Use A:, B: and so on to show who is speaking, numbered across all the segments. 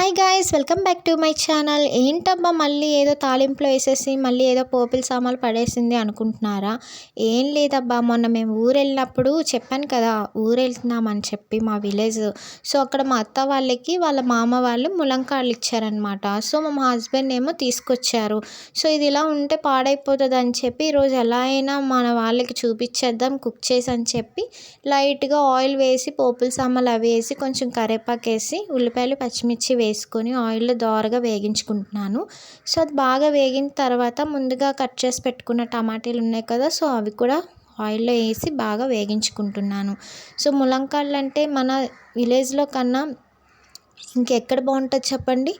A: Hi guys welcome back to my channel ఏంటబ్బా మళ్ళీ ఏదో తాలింపులో వేసేసి మళ్ళీ ఏదో పోపుల సామాన్లు పడేసింది అనుకుంటున్నారా? ఏం లేదబ్బా మొన్న మేము ఊరు వెళ్ళినప్పుడు చెప్పాను కదా ఊరు వెళ్తున్నామని చెప్పి మా విలేజ్. సో అక్కడ మా అత్త వాళ్ళకి వాళ్ళ మామ వాళ్ళు ములంకాళ్ళు ఇచ్చారనమాట సో మా హస్బెండ్ ఏమో తీసుకొచ్చారు. సో ఇది ఇలా ఉంటే పాడైపోతుంది అని చెప్పి ఈరోజు ఎలా అయినా మన వాళ్ళకి చూపించేద్దాం కుక్ చేసి అని చెప్పి లైట్గా ఆయిల్ వేసి పోపుల సామాన్లు అవి వేసి కొంచెం కరేపాకు వేసి ఉల్లిపాయలు పచ్చిమిర్చి వేసి వేసుకొని ఆయిల్లో దోరగా వేగించుకుంటున్నాను. సో అది బాగా వేగిన తర్వాత ముందుగా కట్ చేసి పెట్టుకున్న టమాటాలు ఉన్నాయి కదా సో అవి కూడా ఆయిల్లో వేసి బాగా వేగించుకుంటున్నాను. సో ములక్కాడలు అంటే మన విలేజ్లో కన్నా ఇంకెక్కడ బాగుంటుంది చెప్పండి?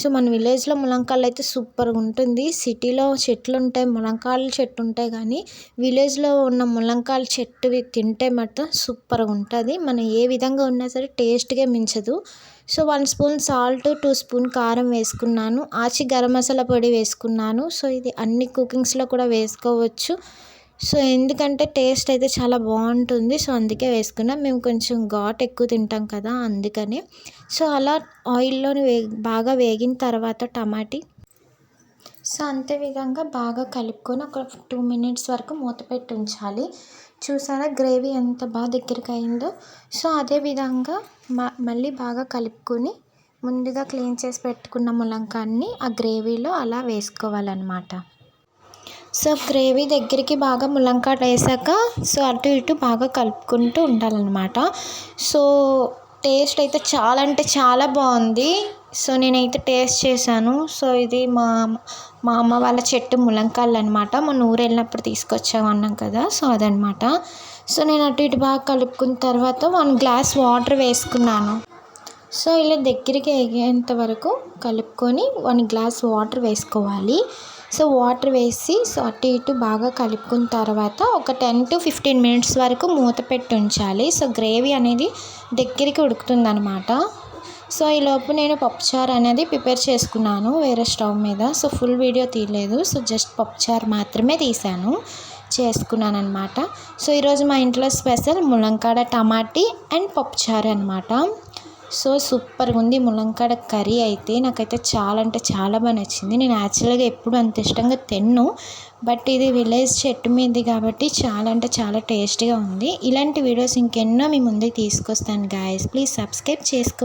A: సో మన విలేజ్లో ములంకాయలు అయితే సూపర్గా ఉంటుంది సిటీలో చెట్లు ఉంటాయి ములంకాయల చెట్టు ఉంటాయి కానీ విలేజ్లో ఉన్న ములంకాయల చెట్టు తింటే మాత్రం సూపర్గా ఉంటుంది మనం ఏ విధంగా ఉన్నా సరే టేస్ట్గా మించదు. So one spoon salt two spoon కారం వేసుకున్నాను. ఆచి గరం మసాలా పొడి వేసుకున్నాను. సో ఇది అన్ని కుకింగ్స్లో కూడా వేసుకోవచ్చు. సో ఎందుకంటే టేస్ట్ అయితే చాలా బాగుంటుంది. సో అందుకే వేసుకున్నాం. మేము కొంచెం ఘాట్ ఎక్కువ తింటాం కదా అందుకని. సో అలా ఆయిల్లోని వే బాగా వేగిన తర్వాత టమాటీ. సో అంతే విధంగా బాగా కలుపుకొని ఒక టూ మినిట్స్ వరకు మూత పెట్టి ఉంచాలి. చూసారా గ్రేవీ ఎంత బాగా దగ్గరికి అయిందో. సో అదే విధంగా మళ్ళీ బాగా కలుపుకొని ముందుగా క్లీన్ చేసి పెట్టుకున్న ములంకాన్ని ఆ గ్రేవీలో అలా వేసుకోవాలన్నమాట. సో గ్రేవీ దగ్గరికి బాగా ములంకాడ వేసాక సో అటు ఇటు బాగా కలుపుకుంటూ ఉండాలన్నమాట. సో టేస్ట్ అయితే చాలా అంటే చాలా బాగుంది. సో నేనైతే టేస్ట్ చేశాను. సో ఇది మా మా అమ్మ వాళ్ళ చెట్టు ములంకాయలు అనమాట మొన్న ఊరు వెళ్ళినప్పుడు తీసుకొచ్చామన్నాం కదా సో అదనమాట సో నేను అటు ఇటు బాగా కలుపుకున్న తర్వాత వన్ గ్లాస్ వాటర్ వేసుకున్నాను. సో ఇలా దగ్గరికి ఎగేంత వరకు కలుపుకొని వన్ గ్లాస్ వాటర్ వేసుకోవాలి. సో వాటర్ వేసి సో అటు ఇటు బాగా కలుపుకున్న తర్వాత ఒక టెన్ టు ఫిఫ్టీన్ మినిట్స్ వరకు మూత పెట్టి ఉంచాలి. సో గ్రేవీ అనేది దగ్గరికి ఉడుకుతుంది అనమాట సో ఈలోపు నేను పప్పుచారు అనేది ప్రిపేర్ చేసుకున్నాను వేరే స్టవ్ మీద. సో ఫుల్ వీడియో తీయలేదు. సో జస్ట్ పప్పుచారు మాత్రమే తీసాను చేసుకున్నాను అనమాట సో ఈరోజు మా ఇంట్లో స్పెషల్ ములంకాడ టమాటీ అండ్ పప్పుచారు అనమాట సో సూపర్గా ఉంది ములంకాడ కర్రీ అయితే నాకైతే చాలా అంటే చాలా బాగా నచ్చింది. నేను యాక్చువల్గా ఎప్పుడు అంత ఇష్టంగా తిన్ను బట్ ఇది విలేజ్ చెట్టు మీది కాబట్టి చాలా అంటే చాలా టేస్టీగా ఉంది. ఇలాంటి వీడియోస్ ఇంకెన్నో మీ ముందుకు తీసుకొస్తాను గాయస్ ప్లీజ్ సబ్స్క్రైబ్ చేసుకో